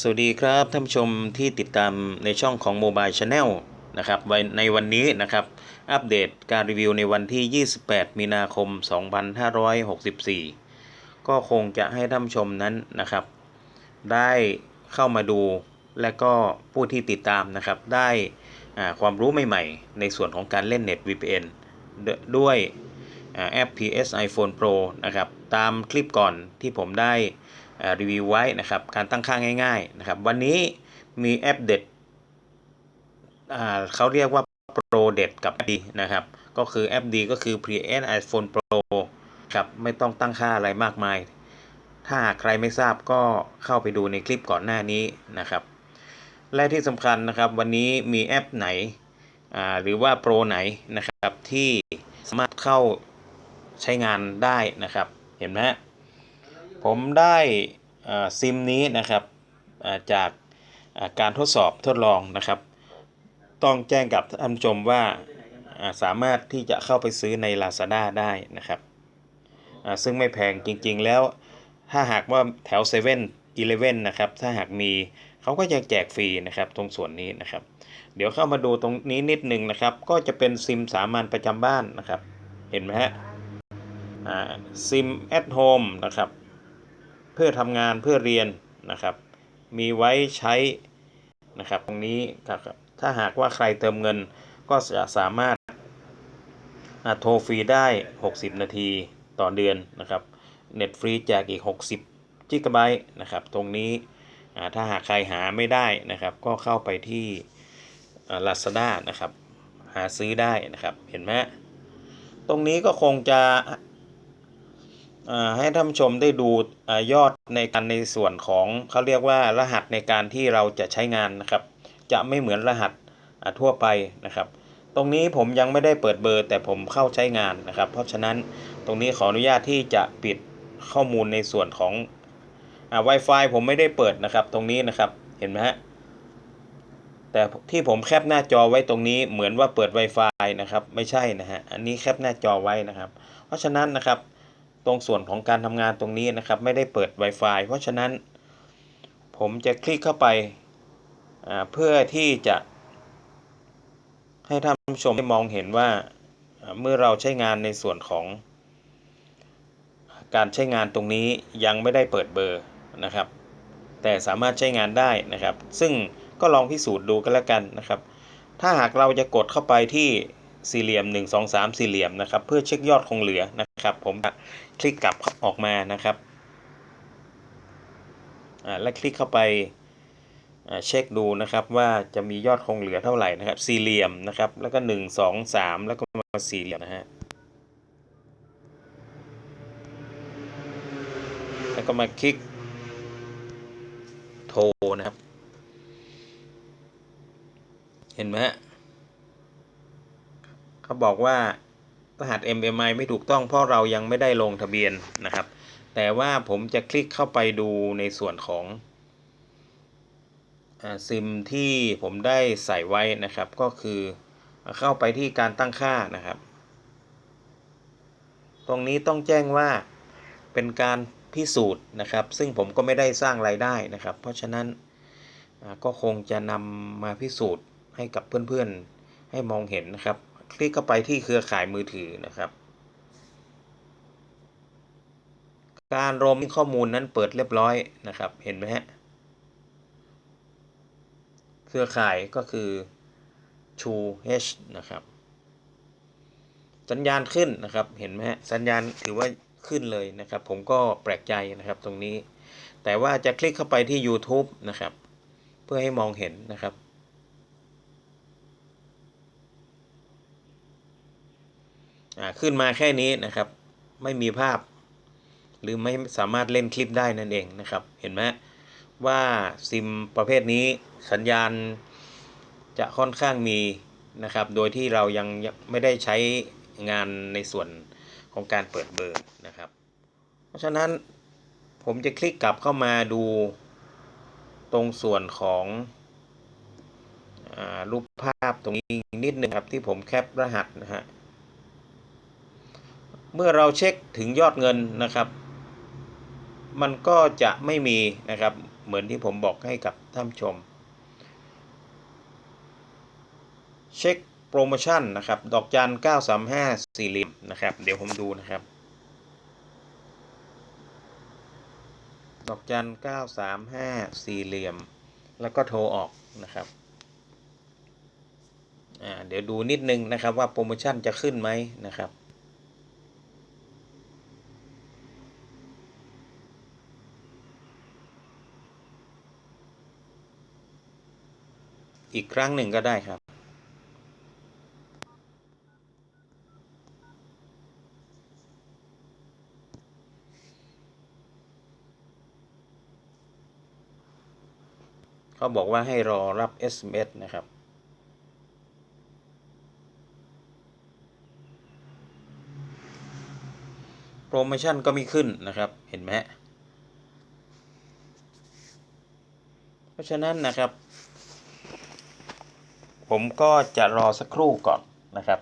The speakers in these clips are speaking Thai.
สวัสดีครับท่านผู้ชมที่ติดตามในช่องของ Mobile Channel นะครับในวันนี้นะครับอัปเดตการรีวิวในวันที่ 28 มีนาคม 2564 ก็คงจะให้ท่านผู้ชมนั้นนะครับ ได้เข้ามาดูและก็ผู้ที่ติดตามนะครับ ได้ความรู้ใหม่ ๆ ในส่วนของการเล่นเน็ต VPN ด้วยแอป PS iPhone Pro นะครับตามคลิปก่อนที่ผมได้ รีวิวไว้นะครับ การตั้งค่าง่ายๆนะครับ วันนี้มีแอปเด็ดเขาเรียกว่า Pro เด็ดกับแอปดีนะครับ ก็คือแอปดีก็คือ PS iPhone Pro ครับไม่ต้องตั้งค่าอะไรมากมาย ถ้าหากใครไม่ทราบก็เข้าไปดูในคลิปก่อนหน้านี้นะครับ และที่สำคัญนะครับ วันนี้มีแอปไหนหรือว่าโปรไหนนะครับที่สามารถเข้าใช้งานได้นะครับ เห็นไหม ผมได้ซิมนี้นะครับจากการทดสอบทดลองนะครับ ต้องแจ้งกับท่านผู้ชมว่าสามารถที่จะเข้าไปซื้อใน Lazada ได้นะครับ ซึ่งไม่แพงจริงๆแล้ว ถ้าหากว่าแถว7 e เ e ่ e อนะครับ ถ้าหากมีเขาก็จะแจกฟรีนะครับตรงส่วนนี้นะครับ เดี๋ยวเข้ามาดูตรงนี้นิดหนึ่งนะครับ ก็จะเป็นซิมสามัญประจำบ้านนะครับ เห็นไหมฮะซิมแอดโฮมนะครับ เพื่อทำงานเพื่อเรียนนะครับ มีไว้ใช้นะครับ ตรงนี้ครับถ้าหากว่าใครเติมเงินก็จะสามารถโทรฟรีได้ 60 นาทีต่อเดือนนะครับเน็ตฟรีแจกอีก 60จิกะไบต์นะครับ ตรงนี้ถ้าหากใครหาไม่ได้นะครับ ก็เข้าไปที่อ่า Lazada นะครับ หาซื้อได้นะครับ เห็นไหมฮะตรงนี้ก็คงจะ ให้ท่านผู้ชมได้ดูอยอดในการในส่วนของเขาเรียกว่ารหัสในการที่เราจะใช้งานนะครับ จะไม่เหมือนรหัสทั่วไปนะครับ ตรงนี้ผมยังไม่ได้เปิดเบอร์ แต่ผมเข้าใช้งานนะครับ เพราะฉะนั้นตรงนี้ขออนุญาตที่จะปิดข้อมูลในส่วนของอ่า Wi-Fi ผมไม่ได้เปิดนะครับ ตรงนี้นะครับเห็นไหมฮะแต่ที่ผมแคปหน้าจอไว้ตรงนี้เหมือนว่าเปิด Wi-Fi นะครับ ไม่ใช่นะฮะอันนี้แคปหน้าจอไว้นะครับ เพราะฉะนั้นนะครับ ตรงส่วนของการทำงานตรงนี้นะครับ ไม่ได้เปิด Wi-Fi เพราะฉะนั้น ผมจะคลิกเข้าไปาเพื่อที่จะให้ท่านผู้ชมได้มองเห็นว่าเมื่อเราใช้งานในส่วนของการใช้งานตรงนี้ยังไม่ได้เปิดเบอร์นะครับ แต่สามารถใช้งานได้นะครับ ซึ่งก็ลองพิสูจน์ดูกันแล้วกันนะครับ ถ้าหากเราจะกดเข้าไปที่สี่เหลี่ยม 1 2 3 สี่เหลี่ยมนะครับ เพื่อเช็คยอดคงเหลือนะ ครับ ผมคลิกกลับออกมานะครับและคลิกเข้าไปเช็คดูนะครับว่าจะมียอดคงเหลือเท่าไหร่นะครับ สี่เหลี่ยมนะครับ แล้วก็1 2 3แล้วก็มาสี่เหลี่ยมนะฮะแล้วก็มาคลิกโทรนะครับ เห็นไหมฮะเขาบอกว่า รหัส MMI ไม่ถูกต้องเพราะเรายังไม่ได้ลงทะเบียนนะครับ แต่ว่าผมจะคลิกเข้าไปดูในส่วนของซิมที่ผมได้ใส่ไว้นะครับ ก็คือเข้าไปที่การตั้งค่านะครับ ตรงนี้ต้องแจ้งว่าเป็นการพิสูจน์นะครับ ซึ่งผมก็ไม่ได้สร้างรายได้นะครับ เพราะฉะนั้นก็คงจะนำมาพิสูจน์ให้กับเพื่อนๆให้มองเห็นนะครับ คลิกเข้าไปที่เครือข่ายมือถือนะครับ การรวมข้อมูลนั้นเปิดเรียบร้อยนะครับ เห็นไหมฮะ เครือข่ายก็คือ True H นะครับ สัญญาณขึ้นนะครับ เห็นไหมฮะ สัญญาณถือว่าขึ้นเลยนะครับ ผมก็แปลกใจนะครับตรงนี้ แต่ว่าจะคลิกเข้าไปที่ YouTube นะครับ เพื่อให้มองเห็นนะครับ ขึ้นมาแค่นี้นะครับ ไม่มีภาพ หรือไม่สามารถเล่นคลิปได้นั่นเองนะครับ เห็นไหมว่าซิมประเภทนี้สัญญาณจะค่อนข้างมีนะครับ โดยที่เรายังไม่ได้ใช้งานในส่วนของการเปิดเบอร์นะครับ เพราะฉะนั้นผมจะคลิกกลับเข้ามาดูตรงส่วนของอรูปภาพตรงนี้นิดนึงครับที่ผมแคปรหัสนะฮะ เมื่อเราเช็คถึงยอดเงินนะครับ มันก็จะไม่มีนะครับ เหมือนที่ผมบอกให้กับท่านชม เช็คโปรโมชั่นนะครับ ดอกจัน 935 สี่เหลี่ยมนะครับ เดี๋ยวผมดูนะครับ ดอกจัน 935 สี่เหลี่ยม แล้วก็โทรออกนะครับเดี๋ยวดูนิดนึงนะครับว่าโปรโมชั่นจะขึ้นไหมนะครับ อีกครั้งหนึ่งก็ได้ครับ เขาบอกว่าให้รอรับ SMS นะครับโปรโมชั่นก็มีขึ้นนะครับ เห็นไหมฮะเพราะฉะนั้นนะครับ ผมก็จะรอสักครู่ก่อนนะครับ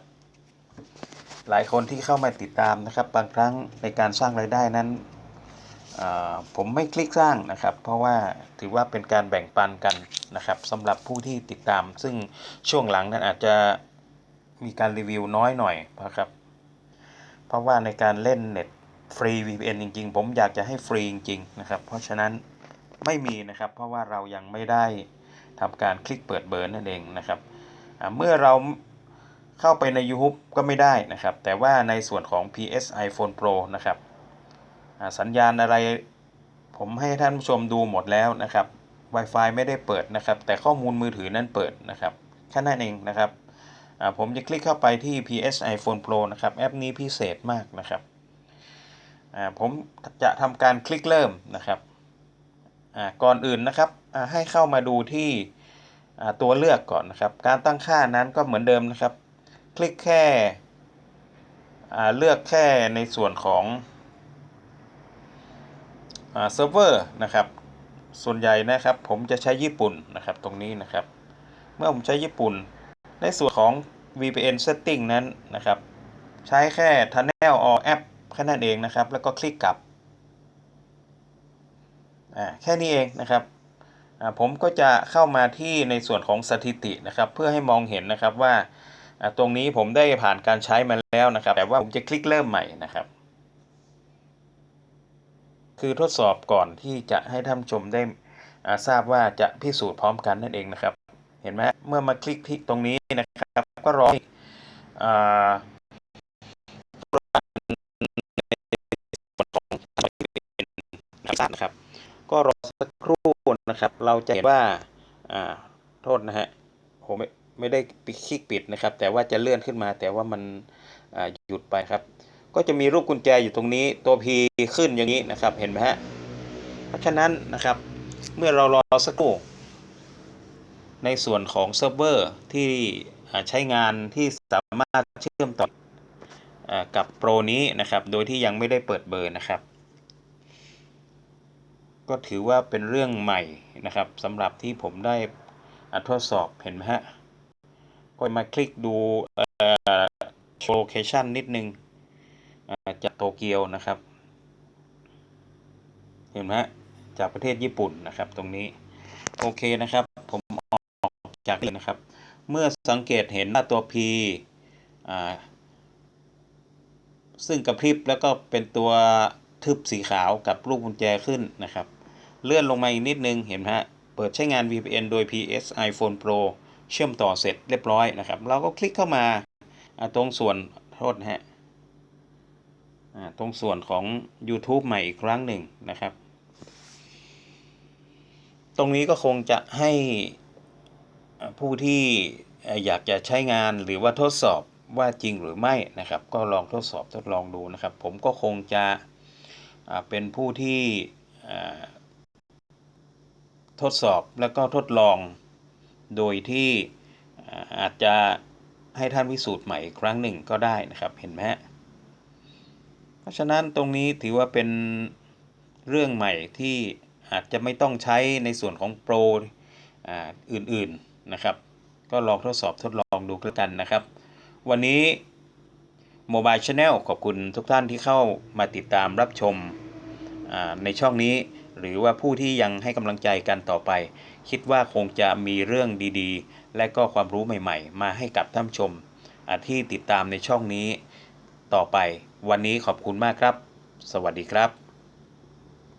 หลายคนที่เข้ามาติดตามนะครับ บางครั้งในการสร้างรายได้นั้นผมไม่คลิกสร้างนะครับ เพราะว่าถือว่าเป็นการแบ่งปันกันนะครับสำหรับผู้ที่ติดตาม ซึ่งช่วงหลังนั้นอาจจะมีการรีวิวน้อยหน่อยนะครับ เพราะว่าในการเล่นเน็ตฟรี VPN จริง ๆ ผมอยากจะให้ฟรีจริงๆนะครับ เพราะฉะนั้นไม่มีนะครับ เพราะว่าเรายังไม่ได้ทำการคลิกเปิดเบอร์นั่นเองนะครับ เมื่อเราเข้าไปใน YouTube ก็ไม่ได้นะครับ แต่ว่าในส่วนของ PS iPhone Pro นะครับสัญญาณอะไร ผมให้ท่านผู้ชมดูหมดแล้วนะครับ Wi-Fi ไม่ได้เปิดนะครับ แต่ข้อมูลมือถือนั้นเปิดนะครับแค่นั้นเองนะครับผมจะคลิกเข้าไปที่ PS iPhone Pro นะครับแอปนี้พิเศษมากนะครับผมจะทำการคลิกเริ่มนะครับก่อนอื่นนะครับให้เข้ามาดูที่ ตัวเลือกก่อนนะครับ การตั้งค่านั้นก็เหมือนเดิมนะครับ คลิกแค่เลือกแค่ในส่วนของเซิร์ฟเวอร์นะครับ ส่วนใหญ่นะครับ ผมจะใช้ญี่ปุ่นนะครับตรงนี้นะครับ เมื่อผมใช้ญี่ปุ่น ในส่วนของ VPN setting นั้นนะครับ ใช้แค่ Tunnel or App แค่นั้นเองนะครับ แล้วก็คลิกกลับแค่นี้เองนะครับ ผมก็จะเข้ามาที่ในส่วนของสถิตินะครับ เพื่อให้มองเห็นนะครับว่าตรงนี้ผมได้ผ่านการใช้มาแล้วนะครับ แต่ว่าผมจะคลิกเริ่มใหม่นะครับ คือทดสอบก่อนที่จะให้ท่านชมได้ทราบว่าจะพิสูจน์พร้อมกันนั่นเองนะครับ เห็นไหมเมื่อมาคลิกที่ตรงนี้นะครับ ก็รอให้อ่านะครับ ก็รอสักครู่ นะครับ เราจะเห็นว่าโทษนะฮะผมไม่ไม่ได้ปิดคลิกปิดนะครับ แต่ว่าจะเลื่อนขึ้นมา แต่ว่ามันหยุดไปครับ ก็จะมีรูปกุญแจอยู่ตรงนี้ตัว P ขึ้นอย่างนี้นะครับ เห็นไหมฮะเพราะฉะนั้นนะครับ เมื่อเรารอสักครู่ในส่วนของเซิร์ฟเวอร์ที่ใช้งานที่สามารถเชื่อมต่ออกับโปรนี้นะครับ โดยที่ยังไม่ได้เปิดเบอร์นะครับ ก็ถือว่าเป็นเรื่องใหม่นะครับสำหรับที่ผมได้ทดสอบเห็นไหมฮะ ก็มาคลิกดูโลเคชันนิดนึงจากโตเกียวนะครับ เห็นไหมฮะ จากประเทศญี่ปุ่นนะครับตรงนี้ โอเคนะครับ ผมออกจากเลยนะครับ เมื่อสังเกตเห็นหน้าตัว P ซึ่งกระพริบแล้วก็เป็นตัวทึบสีขาวกับรูปกุญแจขึ้นนะครับ เลื่อนลงมาอีกนิดนึงเห็นไหมฮะ เปิดใช้งาน VPN โดย PS iPhone Pro เชื่อมต่อเสร็จเรียบร้อยนะครับ เราก็คลิกเข้ามาตรงส่วนโทษนะฮะตรงส่วนของ YouTube ใหม่อีกครั้งหนึ่งนะครับ ตรงนี้ก็คงจะให้ผู้ที่อยากจะใช้งานหรือว่าทดสอบว่าจริงหรือไม่นะครับ ก็ลองทดสอบทดลองดูนะครับ ผมก็คงจะเป็นผู้ที่ ทดสอบแล้วก็ทดลอง โดยที่อาจจะให้ท่านพิสูจน์ใหม่อีกครั้งหนึ่งก็ได้นะครับเห็นไหมฮะเพราะฉะนั้นตรงนี้ถือว่าเป็นเรื่องใหม่ที่อาจจะไม่ต้องใช้ในส่วนของโปรอ,อื่นๆนะครับ ก็ลองทดสอบทดลองดูกันนะครับ วันนี้ Mobile Channel ขอบคุณทุกท่านที่เข้ามาติดตามรับชมในช่องนี้ หรือว่าผู้ที่ยังให้กำลังใจกันต่อไป คิดว่าคงจะมีเรื่องดีๆ และก็ความรู้ใหม่ๆ มาให้กับท่านชม ที่ติดตามในช่องนี้ต่อไป วันนี้ขอบคุณมากครับ สวัสดีครับ